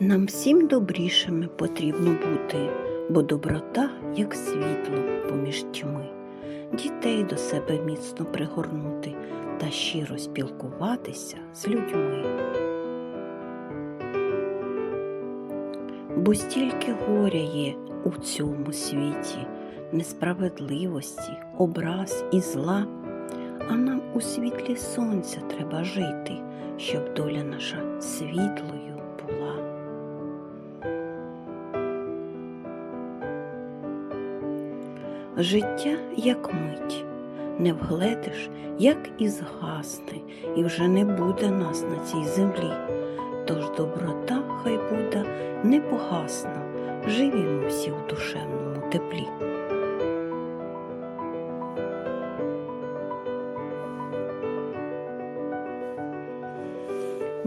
Нам всім добрішими потрібно бути, бо доброта, як світло поміж тьми, дітей до себе міцно пригорнути та щиро спілкуватися з людьми. Бо стільки горя є у цьому світі, несправедливості, образ і зла, а нам у світлі сонця треба жити, щоб доля наша світлою була. Життя як мить, не вгледиш, як і згасне, і вже не буде нас на цій землі. Тож доброта хай буде непогасна, живімо всі в душевному теплі.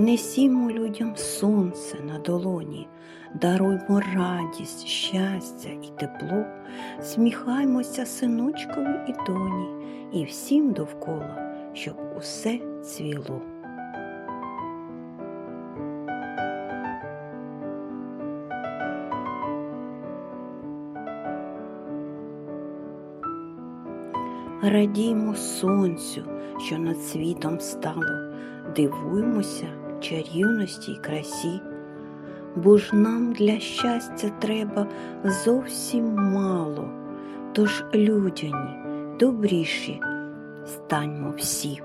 Несімо людям сонце на долоні, даруймо радість, щастя і тепло, сміхаймося синочкові і доні, і всім довкола, щоб усе цвіло. Радіймо сонцю, що над світом стало, дивуймося чарівності й красі, бо ж нам для щастя треба зовсім мало, тож людяні, добріші станьмо всі.